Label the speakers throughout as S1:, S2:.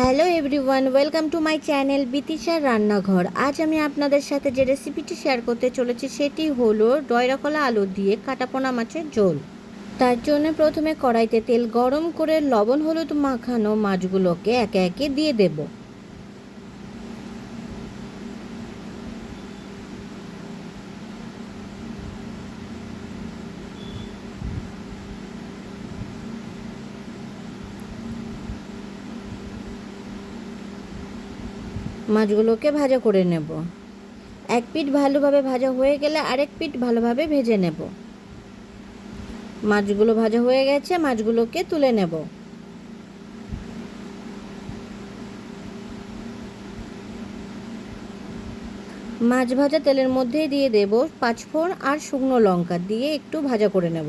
S1: Hello everyone, welcome to my channel বিতিশার রান্নাঘর। আজ আমি আপনাদের সাথে যে রেসিপিটি শেয়ার করতে চলেছি সেটি হলো ডয়রাকলা আলু দিয়ে কাটাপোনা মাছের ঝোল। তার জন্য প্রথমে কড়াইতে তেল গরম করে লবণ হলুদ মাখানো মাছগুলোকে একে একে দিয়ে দেব। মাছগুলোকে ভাজা করে নেব। এক পিঠ ভালোভাবে ভাজা হয়ে গেলে আরেক পিঠ ভালোভাবে ভেজে নেব। মাছগুলো ভাজা হয়ে গেছে, মাছগুলোকে তুলে নেব। মাছ ভাজা তেলের মধ্যেই দিয়ে দেব পাঁচফোড়ন আর শুকনো লঙ্কা দিয়ে একটু ভাজা করে নেব।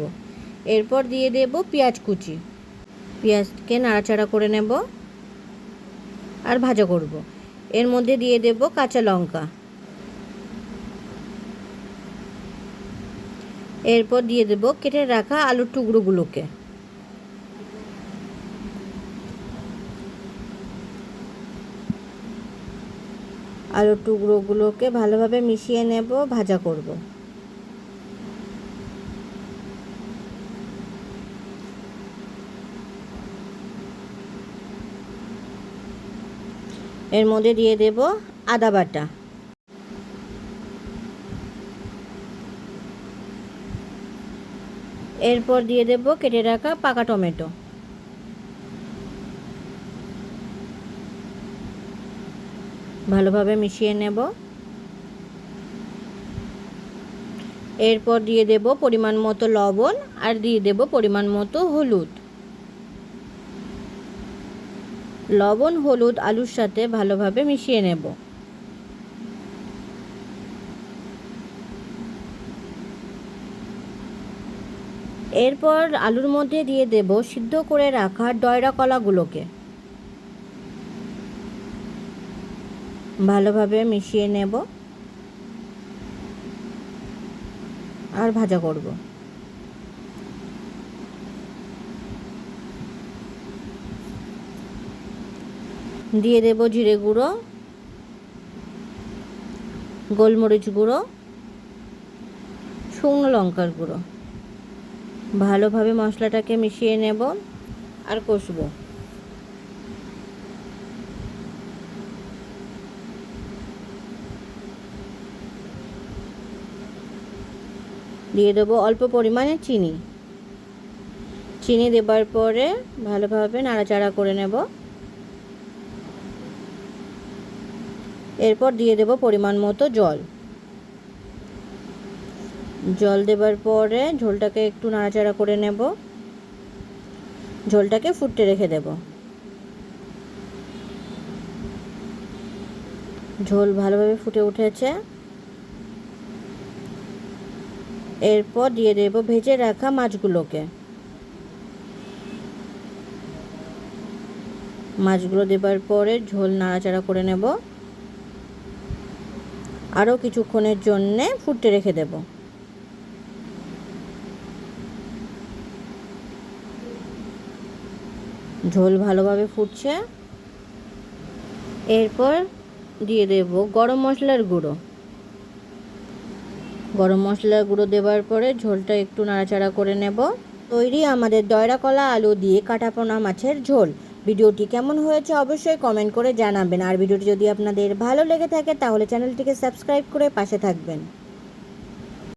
S1: এরপর দিয়ে দেব পেঁয়াজ কুচি। পেঁয়াজকে নাড়াচাড়া করে নেব আর ভাজা করব। এর মধ্যে দিয়ে দেব কাঁচা লঙ্কা। এরপর দিয়ে দেব কেটে রাখা আলুর টুকরোগুলোকে। আলুর টুকরোগুলোকে ভালোভাবে মিশিয়ে নেব, ভাজা করব। এর মধ্যে দিয়ে দেব আদা বাটা। এরপর দিয়ে দেব কেটে রাখা পাকা টমেটো। ভালোভাবে মিশিয়ে নেব। এরপর দিয়ে দেব পরিমাণ মতো লবণ আর দিয়ে দেব পরিমাণ মতো হলুদ। লবণ, হলুদ, আলুর সাথে ভালোভাবে মিশিয়ে নেব। এরপর আলুর মধ্যে দিয়ে দেব সিদ্ধ করে রাখা ডয়রা কলাগুলোকে। ভালোভাবে মিশিয়ে নেব। আর ভাজা করব। দিয়ে দেব জিরে গুঁড়ো, গোলমরিচ গুঁড়ো, শুকনো লঙ্কার গুঁড়ো। ভালোভাবে মশলাটাকে মিশিয়ে নেব আর কষবো। দিয়ে দেবো অল্প পরিমাণে চিনি। চিনি দেবার পরে ভালোভাবে নাড়াচাড়া করে নেব। এরপর দিয়ে দেব পরিমাণ মতো জল। জল দেবার পরে ঝোলটাকে একটু নাড়াচাড়া করে নেব। ঝোলটাকে ফুটতে রেখে দেব। ঝোল ভালোভাবে ফুটে উঠেছে। এরপর দিয়ে দেব ভেজে রাখা মাছগুলোকে। মাছগুলো দেবার পরে ঝোল নাড়াচাড়া করে নেব। আরও কিছুক্ষণের জন্যে ফুটতে রেখে দেব। ঝোল ভালোভাবে ফুটছে। এরপর দিয়ে দেব গরম মশলার গুঁড়ো। গরম মশলার গুঁড়ো দেওয়ার পরে ঝোলটা একটু নাড়াচাড়া করে নেব। তৈরি আমাদের দয়রা কলা আলু দিয়ে কাটাপোনা মাছের ঝোল। ভিডিওটি কেমন হয়েছে অবশ্যই কমেন্ট করে জানাবেন। আর ভিডিওটি যদি আপনাদের ভালো লেগে থাকে, তাহলে চ্যানেলটিকে সাবস্ক্রাইব করে পাশে থাকবেন।